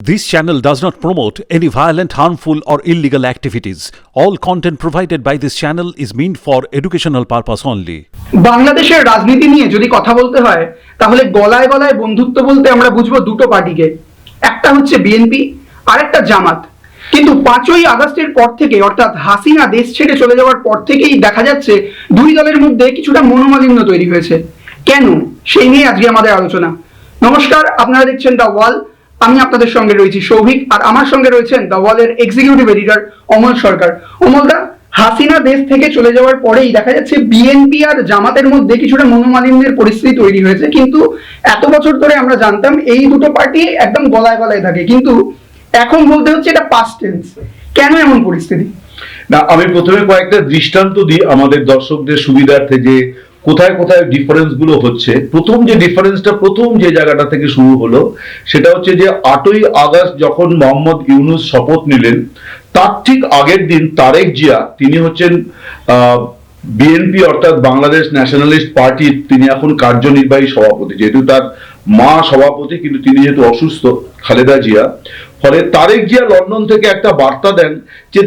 This channel does not promote any violent, harmful, or illegal activities. All content provided by this channel is meant for educational purpose only. বাংলাদেশের রাজনীতি নিয়ে যদি কথা বলতে হয় তাহলে গলায় গলায় বন্ধুত্ব বলতে আমরা বুঝব দুটো পার্টিকে। একটা হচ্ছে বিএনপি আর একটা জামাত। কিন্তু পাঁচই আগস্টের পর থেকে অর্থাৎ হাসিনা দেশ ছেড়ে চলে যাওয়ার পর থেকেই দেখা যাচ্ছে দুই দলের মধ্যে কিছুটা মনোমালিন্য তৈরি হয়েছে। কেন? সেই নিয়ে আজকে আমাদের আলোচনা। নমস্কার আপনারা দেখছেন দ্য ওয়াল আমি আপনাদের সঙ্গে রয়েছি সৌভিক, আর আমার সঙ্গে রয়েছেন দ্য ওয়ালের এক্সিকিউটিভ এডিটর অমল সরকার। অমলদা হাসিনা দেশ থেকে চলে যাওয়ার পরেই দেখা যাচ্ছে বিএনপি আর জামাতের মধ্যে কিছুটা মনোমালিন্যের পরিস্থিতি তৈরি হয়েছে। কিন্তু এত বছর ধরে আমরা জানতাম এই দুটো পার্টি একদম গলায় গলায় থাকে। কিন্তু এখন বলতে হচ্ছে এটা পাস্ট টেন্স কেন এমন পরিস্থিতি? না, আমি প্রথমে কয়েকটা দৃষ্টান্ত দিই আমাদের দর্শকদের, সুবিধার্থে যে কোথায় কোথায় ডিফারেন্সগুলো হচ্ছে, প্রথম যে ডিফারেন্সটা প্রথম যে জায়গাটা থেকে শুরু হলো, সেটা হচ্ছে যে আটই আগস্ট যখন মোহাম্মদ ইউনুস শপথ নিলেন, তার ঠিক আগের দিন তারেক জিয়া, তিনি হচ্ছেন বিএনপি অর্থাৎ বাংলাদেশ ন্যাশনালিস্ট পার্টির তিনি এখন কার্যনির্বাহী সভাপতি। যেহেতু তার মা সভাপতি, কিন্তু তিনি যেহেতু অসুস্থ, খালেদা জিয়া। ফলে তারেক জিয়া লন্ডন থেকে একটা বার্তা দেন যে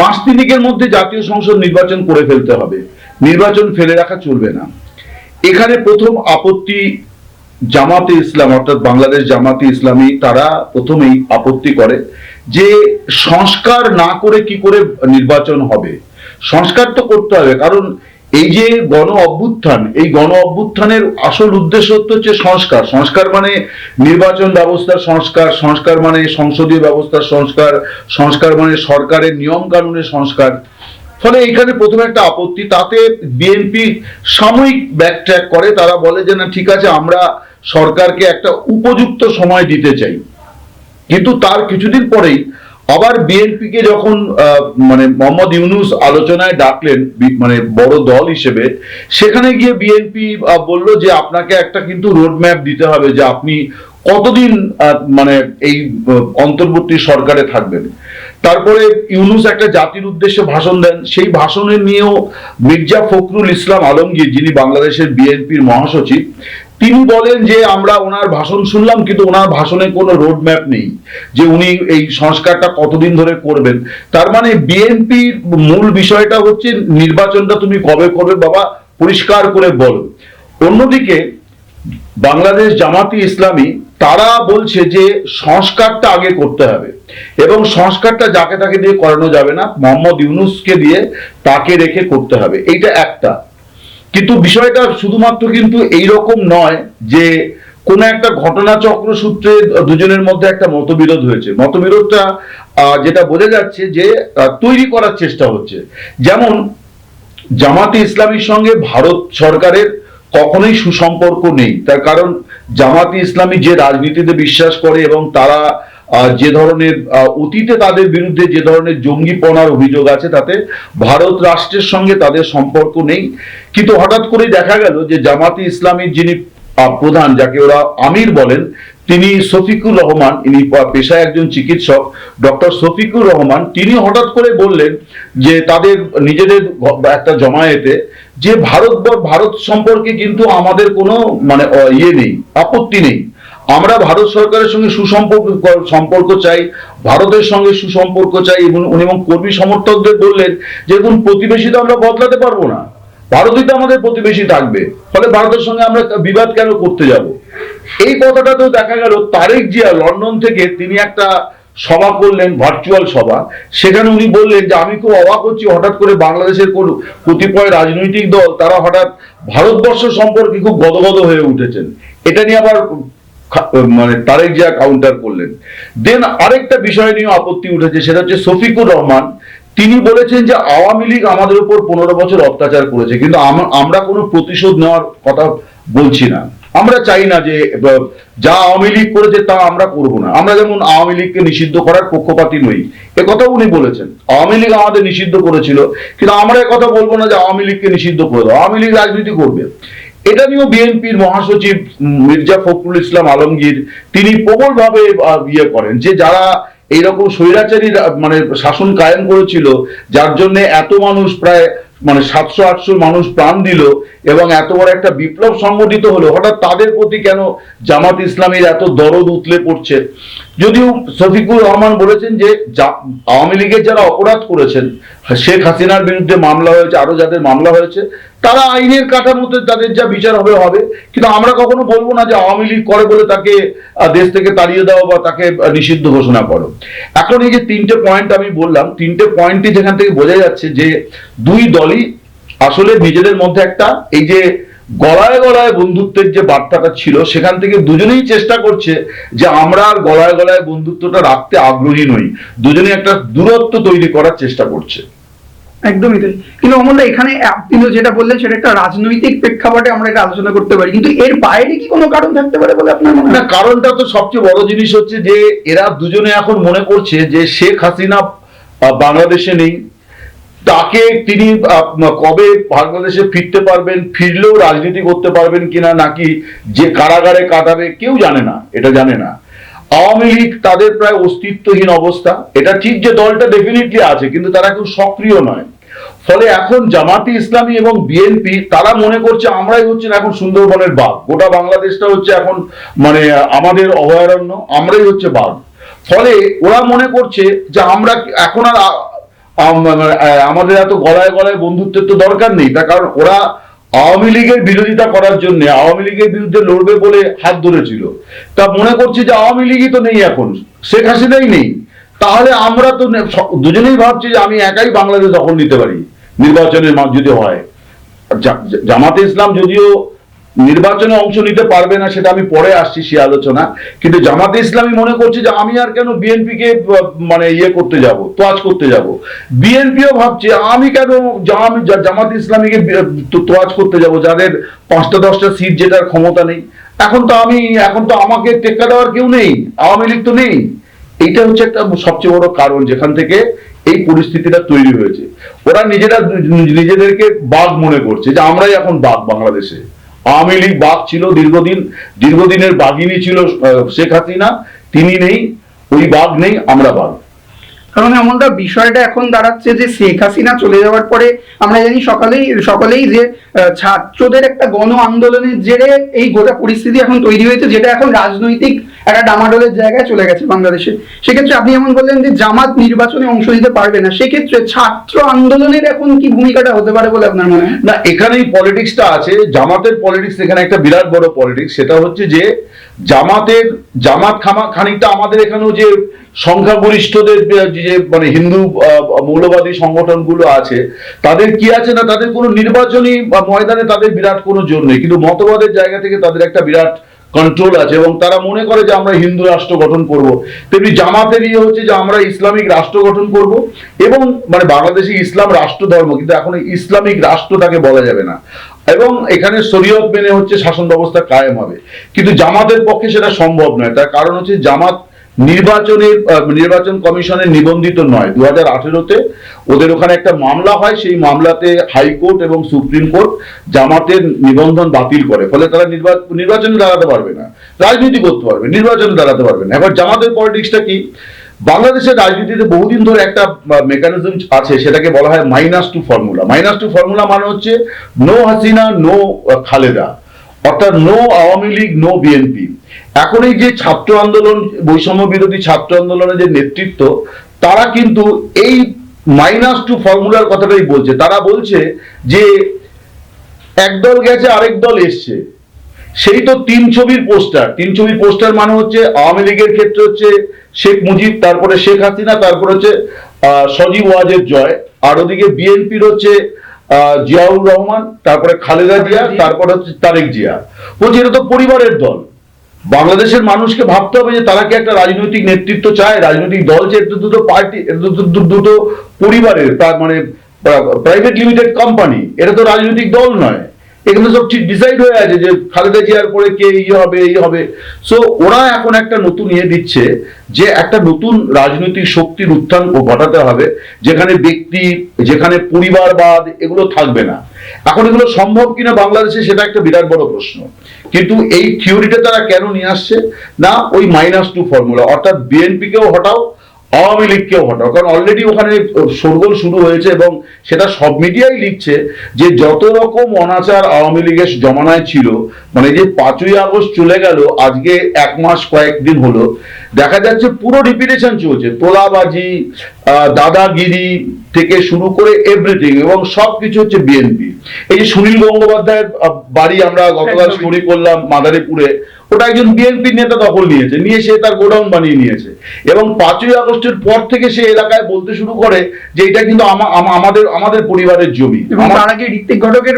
মাস তিনিকের মধ্যে জাতীয় সংসদ নির্বাচন করে ফেলতে হবে। নির্বাচন ফেলে রাখা চলবে না। এখানে প্রথম আপত্তি জামাতে ইসলাম, অর্থাৎ বাংলাদেশ জামাতে ইসলামী, তারা প্রথমেই আপত্তি করে যে সংস্কার না করে কি করে নির্বাচন হবে। সংস্কার তো করতে হবে, কারণ এই যে গণ অভ্যুত্থান, এই গণ অভ্যুত্থানের আসল উদ্দেশ্য হচ্ছে সংস্কার। সংস্কার মানে নির্বাচন ব্যবস্থার সংস্কার সংস্কার মানে সংসদীয় ব্যবস্থার সংস্কার সংস্কার মানে সরকারের নিয়ম কানুনের সংস্কার। ফলে এখানে প্রথমে একটা আপত্তি, তাতে বিএনপি সাময়িক ব্যাকট্র্যাক করে, তারা বলে যে, না, ঠিক আছে, আমরা সরকারকে একটা উপযুক্ত সময় দিতে চাই। কিন্তু তার কিছুদিন পরেই আবার বিএনপিকে যখন মানে মোহাম্মদ ইউনুস আলোচনায় ডাকলেন মানে বড় দল হিসেবে, সেখানে গিয়ে বিএনপি বলল যে আপনাকে একটা কিন্তু রোড ম্যাপ দিতে হবে যে আপনি কতদিন মানে এই অন্তর্বর্তী সরকারে থাকবেন। তারপরে ইউনুস একটা জাতির উদ্দেশ্যে ভাষণ দেন। সেই ভাষণে নিয়েও মির্জা ফখরুল ইসলাম আলমগীর, যিনি বাংলাদেশের বিএনপির মহাসচিব তিনি বলেন যে আমরা ওনার ভাষণ শুনলাম, কিন্তু ওনার ভাষণে কোনো রোড ম্যাপ নেই যে উনি এই সংস্কারটা কতদিন ধরে করবেন। তার মানে বিএনপির মূল বিষয়টা হচ্ছে নির্বাচনটা তুমি কবে করবে বাবা, পরিষ্কার করে বলো। অন্যদিকে বাংলাদেশ জামাতি ইসলামী, তারা বলছে যে সংস্কারটা আগে করতে হবে এবং সংস্কারটা যাকে তাকে দিয়ে করানো যাবে না, মোহাম্মদ ইউনুসকে দিয়ে তাকে রেখে করতে হবে। এইটা একটা। কিন্তু বিষয়টা শুধুমাত্র কিন্তু এই রকম নয় যে কোন একটা ঘটনাচক্র সূত্রে দুজনের মধ্যে একটা মতবিরোধ হয়েছে। মতবিরোধটা যেটা বোঝা যাচ্ছে যে তৈরি করার চেষ্টা হচ্ছে। যেমন, জামাতে ইসলামীর সঙ্গে ভারত সরকারের কখনোই সুসম্পর্ক নেই। তার কারণ, জামাতে ইসলামী যে রাজনীতিতে বিশ্বাস করে এবং তারা যে ধরনের অতীতে তাদের বিরুদ্ধে যে ধরনের জঙ্গিপনার অভিযোগ আছে, তাতে ভারত রাষ্ট্রের সঙ্গে তাদের সম্পর্ক নেই। কিন্তু হঠাৎ করেই দেখা গেল যে জামাতি ইসলামীর যিনি প্রধান, যাকে ওরা আমির বলেন, তিনি শফিকুর রহমান, ইনি পেশায় একজন চিকিৎসক, ডক্টর শফিকুর রহমান, তিনি হঠাৎ করে বললেন যে তাদের নিজেদের একটা জমায়েতে যে ভারত ভারত সম্পর্কে কিন্তু আমাদের কোনো মানে ইয়ে নেই, আপত্তি নেই। আমরা ভারত সরকারের সঙ্গে সুসম্পর্ক, সম্পর্ক চাই, ভারতের সঙ্গে সুসম্পর্ক চাই এবং উনি এবং কর্মী সমর্থকদের বললেন যে দেখুন, প্রতিবেশী তো আমরা বদলাতে পারব না। ভারতই তো আমাদের প্রতিবেশী থাকবে। ফলে ভারতের সঙ্গে আমরা বিবাদ কেন করতে যাব? এই কথাটা তো দেখা গেল তারেক জিয়া লন্ডন থেকে তিনি একটা সভা করলেন ভার্চুয়াল সভা। সেখানে উনি বললেন যে, আমি খুব অবাক হচ্ছি হঠাৎ করে বাংলাদেশের কোন কতিপয় রাজনৈতিক দল, তারা হঠাৎ ভারতবর্ষ সম্পর্কে খুব গদগদ হয়ে উঠেছেন। এটা নিয়ে আবার মানে তারেক জিয়া কাউন্টার করলেন। দেন আরেকটা বিষয় নিয়ে আপত্তি উঠেছে, সেটা হচ্ছে শফিকুর রহমান। তিনি বলেছেন যে আওয়ামী লীগ আমাদের উপর পনেরো বছর অত্যাচার করেছে, কিন্তু আমরা কোনো প্রতিশোধ নেওয়ার কথা বলছি না। আমরা চাই না যে যা আওয়ামী লীগ করেছে তা আমরা করব না। আমরা যেমন আওয়ামী লীগকে নিষিদ্ধ করার পক্ষপাতি নই। কথা উনি বলেছেন। আওয়ামী লীগ আমাদের নিষিদ্ধ করেছিল, কিন্তু আমরা কথা বলব না যে আওয়ামী লীগকে নিষিদ্ধ করে দাও। আওয়ামী লীগ রাজনীতি করবে। এটা নিয়েও বিএনপির মহাসচিব মির্জা ফখরুল ইসলাম আলমগীর তিনি প্রবলভাবে ইয়ে করেন যে যারা এইরকম স্বৈরাচারী মানে শাসন কায়েম করেছিল, যার জন্য এত মানুষ প্রায় মানে সাতশো আটশো মানুষ প্রাণ দিল এবং এত বড় একটা বিপ্লব সংগঠিত হলো, হঠাৎ তাদের প্রতি কেন জামাত ইসলামের এত দরদ উতলে পড়ছে? যদিও শফিকুর রহমান বলেছেন যে আওয়ামী লীগের যারা অপরাধ করেছেন, শেখ হাসিনার বিরুদ্ধে মামলা হয়েছে, আরও যাদের মামলা হয়েছে, তারা আইনের কাঠামোতে তাদের যা বিচার হবে হবে। কিন্তু আমরা কখনো বলব না যে আওয়ামী লীগ করে বলে তাকে দেশ থেকে তাড়িয়ে দাও বা তাকে নিষিদ্ধ ঘোষণা করো। এখন এই যে তিনটে পয়েন্ট আমি বললাম, তিনটে পয়েন্টই যেখান থেকে বোঝা যাচ্ছে যে দুই দলই আসলে নিজেদের মধ্যে একটা এই যে গলায় গলায় বন্ধুত্বের যে বার্তাটা ছিল সেখান থেকে দুজনেই চেষ্টা করছে যে আমরা আর গলায় গলায় বন্ধুত্বটা রাখতে আগ্রহী নই। দুজনেই একটা দূরত্ব তৈরি করার চেষ্টা করছে। একদমই তাই। কিন্তু অমলদা এখানে আপনি যেটা বললেন সেটা একটা রাজনৈতিক প্রেক্ষাপটে আমরা এটা আলোচনা করতে পারি। কিন্তু এর বাইরে কি কোনো কারণ থাকতে পারে বলে আপনার মনে না হয় কারণটা তো সবচেয়ে বড় জিনিস হচ্ছে যে এরা দুজনে এখন মনে করছে যে শেখ হাসিনা বাংলাদেশে নেই। তাকে তিনি কবে বাংলাদেশে ফিরতে পারবেন, ফিরলেও রাজনীতি করতে পারবেন কিনা, নাকি যে কারাগারে কাটাবে, কেউ জানে না, এটা জানে না। আওয়ামী লীগ তাদের প্রায় অস্তিত্বহীন অবস্থা। এটা ঠিক যে দলটা ডেফিনেটলি আছে, কিন্তু তারা কেউ সক্রিয় নয়। ফলে এখন জামাতি ইসলামী এবং বিএনপি, তারা মনে করছে আমরাই হচ্ছেন এখন সুন্দরবনের বাঘ। গোটা বাংলাদেশটা হচ্ছে এখন মানে আমাদের অভয়ারণ্য, আমরাই হচ্ছে বাঘ। ফলে ওরা মনে করছে যে আমরা এখন আর আমাদের এত গলায় গলায় বন্ধুত্বের তো দরকার নেই। তার কারণ ওরা আওয়ামী লীগের বিরোধিতা করার জন্য, আওয়ামী লীগের বিরুদ্ধে লড়বে বলে হাত ধরেছিল। তা মনে করছি যে আওয়ামী লীগই তো নেই এখন। শেখ হাসিনাই নেই। তাহলে আমরা তো দুজনেই ভাবছি যে আমি একাই বাংলাদেশ দখল নিতে পারি, নির্বাচনের যদি হয়। জামাতে ইসলাম যদিও নির্বাচনে অংশ নিতে পারবে না, সেটা আমি পরে আসছি সে আলোচনা। কিন্তু জামাতে ইসলামী মনে করছে যে আমি আর কেন বিএনপি কে মানে ইয়ে করতে যাব, তোয়াজ করতে যাব? বিএনপিও ভাবছে, আমি কেন জামাতে ইসলামীকে তোয়াজ করতে যাব? যাদের পাঁচটা, দশটা সিট যেটার ক্ষমতা নেই। এখন তো আমি, এখন তো আমাকে টেক্কা দেওয়ার কেউ নেই, আওয়ামী লীগ তো নেই। এইটা হচ্ছে একটা সবচেয়ে বড় কারণ যেখান থেকে এই পরিস্থিতিটা তৈরি হয়েছে। ওরা নিজেরা, নিজেদেরকে বাঘ মনে করছে যে আমরাই এখন বাঘ বাংলাদেশে। আওয়ামী লীগ বাঘ ছিল দীর্ঘদিন, দীর্ঘদিনের বাঘিনী ছিল শেখ হাসিনা, তিনি নেই, ওই বাঘ নেই, আমরা বাঘ। কারণ এমনটা বিষয়টা এখন দাঁড়াচ্ছে যে শেখ হাসিনা চলে যাওয়ার পরে আমরা জানি সকালেই, সকলেই যে ছাত্রদের একটা গণ আন্দোলনের জেরে এই গোটা পরিস্থিতি এখন তৈরি হয়েছে, যেটা এখন রাজনৈতিক একটা ডামাডোলের জায়গায় চলে গেছে বাংলাদেশে। সেক্ষেত্রে আপনি এমন বললেন যে জামাত নির্বাচনে অংশ নিতে পারবে না। সেক্ষেত্রে ছাত্র আন্দোলনের এখন কি ভূমিকাটা হতে পারে বলে আপনার মনে হয়? না, এখানেই পলিটিক্সটা আছে। জামাতের পলিটিক্স এখানে একটা বিরাট বড় পলিটিক্স সেটা হচ্ছে যে, জামাতের, জামাত খামা, খানিকটা আমাদের এখানেও যে সংখ্যাগরিষ্ঠদের যে- মানে হিন্দু মৌলবাদী সংগঠনগুলো আছে, তাদের কি আছে না? তাদের কোনো নির্বাচনী ময়দানে তাদের বিরাট কোনো জোর নেই। কিন্তু মতবাদের জায়গা থেকে তাদের একটা বিরাট কন্ট্রোল আছে এবং তারা মনে করে যে আমরা হিন্দু রাষ্ট্র গঠন করব। তেমনি জামাতের ইয়ে হচ্ছে যে আমরা ইসলামিক রাষ্ট্র গঠন করব এবং মানে বাংলাদেশে ইসলাম রাষ্ট্র ধর্ম, কিন্তু এখন ইসলামিক রাষ্ট্র তাকে বলা যাবে না। এবং এখানে শরীয়ত মেনে হচ্ছে শাসন ব্যবস্থা কায়েম হবে। কিন্তু জামাতের পক্ষে সেটা সম্ভব নয়। তার কারণ হচ্ছে জামাত নির্বাচনের নির্বাচন কমিশনের নিবন্ধিত নয়। দু হাজার আঠেরোতে ওদের ওখানে একটা মামলা হয়, সেই মামলাতে হাইকোর্ট এবং সুপ্রিম কোর্ট জামাতের নিবন্ধন বাতিল করে। ফলে তারা নির্বা- নির্বাচনে দাঁড়াতে পারবে না। রাজনীতি করতে পারবে, নির্বাচনে দাঁড়াতে পারবে না। এবার জামাতের পলিটিক্সটা কি? বাংলাদেশের রাজনীতিতে বহুদিন ধরে একটা মেকানিজম আছে, সেটাকে বলা হয় minus two formula minus two formula মানে হচ্ছে নো হাসিনা নো খালেদা। অর্থাৎ no Awami League no BNP এখন এই যে ছাত্র আন্দোলন বৈষম্য বিরোধী ছাত্র আন্দোলনের যে নেতৃত্ব তারা কিন্তু এই মাইনাস টু ফর্মুলার কথাটাই বলছে। তারা বলছে যে এক দল গেছে আরেক দল এসছে। সেই তো তিন ছবির পোস্টার তিন ছবির পোস্টার মানে হচ্ছে আওয়ামী লীগের ক্ষেত্রে হচ্ছে শেখ মুজিব তারপরে শেখ হাসিনা তারপর হচ্ছে আহ, সজীব ওয়াজের জয়। আর ওদিকে বিএনপির হচ্ছে আহ, জিয়াউর রহমান তারপরে খালেদা জিয়া। তারপর হচ্ছে তারেক জিয়া। বলছে এটা তো পরিবারের দল। বাংলাদেশের মানুষকে ভাবতে হবে যে তারা কি একটা রাজনৈতিক নেতৃত্ব চায়, রাজনৈতিক দল যে দুটো পার্টি দুটো পরিবারের তার মানে প্রাইভেট লিমিটেড কোম্পানি এটা তো রাজনৈতিক দল নয়। এখানে সব ঠিক ডিসাইড হয়ে আছে যে খালেদা জিয়ার পরে কে ইয়ে হবে, এই হবে। সো ওরা এখন একটা নতুন ইয়ে দিচ্ছে যে একটা নতুন রাজনৈতিক শক্তির উত্থান ঘটাতে হবে, যেখানে ব্যক্তি, যেখানে পরিবারবাদ, এগুলো থাকবে না। এখন এগুলো সম্ভব কিনা বাংলাদেশে সেটা একটা বিরাট বড় প্রশ্ন। কিন্তু এই থিওরিটা তারা কেন নিয়ে আসছে? না, ওই মাইনাস টু ফর্মুলা অর্থাৎ বিএনপি কেও হটাও আওয়ামী লীগকেও হটাও কারণ অলরেডি ওখানে শোরগোল শুরু হয়েছে এবং সেটা সব মিডিয়াই লিখছে যে যত রকম অনাচার আওয়ামী লীগের জমানায় ছিল মানে যে পাঁচই আগস্ট চলে গেল আজকে এক মাস কয়েকদিন হলো দেখা যাচ্ছে পুরো রিপিটেশন চলছে। তোলাবাজি আহ, দাদাগিরি থেকে শুরু করে এভরিথিং এবং সবকিছু হচ্ছে বিএনপি এই যে সুনীল গঙ্গোপাধ্যায়ের বাড়ি আমরা গতকাল। স্টোরি করলাম মাদারীপুরে ওটা একজন বিএনপি নেতা দখল নিয়েছে নিয়ে সে তার গোডাউন বানিয়ে নিয়েছে। এবং পাঁচই আগস্টের পর থেকে সে এলাকায় বলতে শুরু করে যে এটা কিন্তু আমা- আমা- আমাদের আমাদের পরিবারের জমি। তার আগে ঋত্বিক ঘটকের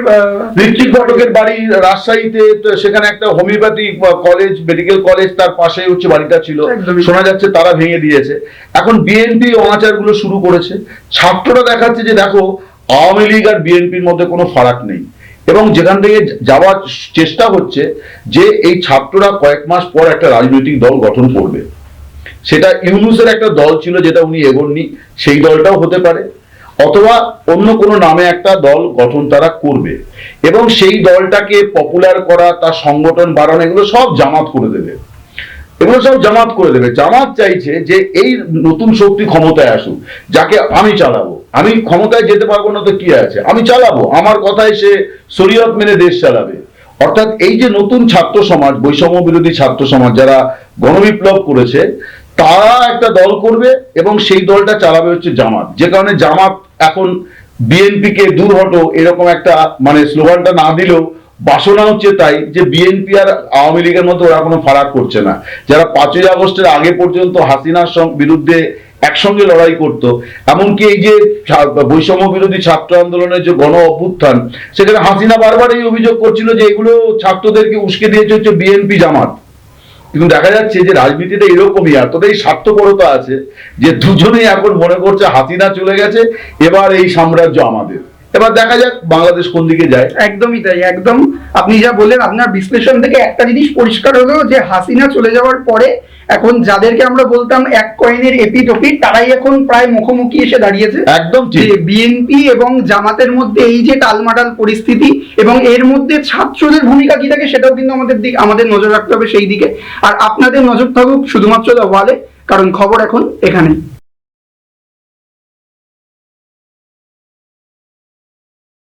ঋত্বিক ঘটকের বাড়ি রাজশাহীতে সেখানে একটা হোমিওপ্যাথি কলেজ মেডিকেল কলেজ তার পাশে হচ্ছে বাড়িটা ছিল। শোনা যাচ্ছে তারা ভেঙে দিয়েছে। এখন বিএনপি অনাচারগুলো শুরু করেছে। ছাত্ররা দেখাচ্ছে যে দেখো আওয়ামী লীগ আর বিএনপির মধ্যে কোনো ফারাক নেই। এবং যেখান থেকে যাওয়ার চেষ্টা হচ্ছে যে এই ছাত্ররা কয়েক মাস পর একটা রাজনৈতিক দল গঠন করবে। সেটা ইউনুসের একটা দল ছিল যেটা উনি এগোননি, সেই দলটাও হতে পারে, অথবা অন্য কোনো নামে একটা দল গঠন তারা করবে। এবং সেই দলটাকে পপুলার করা, তার সংগঠন বাড়ানো, এগুলো সব জামাত করে দেবে। এগুলো সব জামাত করে দেবে। জামাত চাইছে যে এই নতুন শক্তি ক্ষমতায় আসুক, যাকে আমি চালাবো। আমি ক্ষমতায় যেতে পারব না তো কি আছে? আমি চালাবো। আমার কথায় সে শরীয়ত মেনে দেশ চালাবে। অর্থাৎ এই যে নতুন ছাত্র সমাজ, বৈষম্য বিরোধী ছাত্র সমাজ যারা গণবিপ্লব করেছে, তারা একটা দল করবে এবং সেই দলটা চালাবে হচ্ছে জামাত। যে কারণে জামাত এখন বিএনপি কে দূর হটো এরকম একটা মানে স্লোগানটা না দিলেও বাসনা হচ্ছে তাই যে বিএনপি আর আওয়ামী লীগের মধ্যে ওরা কোনো ফারাক করছে না। যারা পাঁচই আগস্টের আগে পর্যন্ত হাসিনার বিরুদ্ধে একসঙ্গে লড়াই করত, এমনকি এই যে বৈষম্য বিরোধী ছাত্র আন্দোলনের যে গণ অভ্যুত্থান, সেখানে হাসিনা বারবার এই অভিযোগ করছিল যে এগুলো ছাত্রদেরকে উস্কে দিয়েছে হচ্ছে বিএনপি জামাত। কিন্তু দেখা যাচ্ছে যে রাজনীতিতে এরকমই আর তবে এই স্বার্থপরতা আছে যে দুজনেই এখন মনে করছে হাসিনা চলে গেছে, এবার এই সাম্রাজ্য আমাদের। এবার দেখা যাক বাংলাদেশ কোন দিকে যায়। একদমই তাই একদম। আপনি যা বললেন আপনার বিশ্লেষণ থেকে একটা জিনিস পরিষ্কার হলো যে হাসিনা চলে যাওয়ার পরে এখন যাদেরকে আমরা বলতাম এক কয়েনের এপিট ওপিট তারাই এখন প্রায় মুখোমুখি এসে দাঁড়িয়েছে। একদম বিএনপি এবং জামাতের মধ্যে এই যে টালমাটাল পরিস্থিতি এবং এর মধ্যে ছাত্রদের ভূমিকা কি থাকে সেটাও কিন্তু আমাদের দিক আমাদের নজর রাখতে হবে সেই দিকে। আর আপনাদের নজর থাকুক শুধুমাত্র দ্য ওয়ালে কারণ খবর এখন এখানে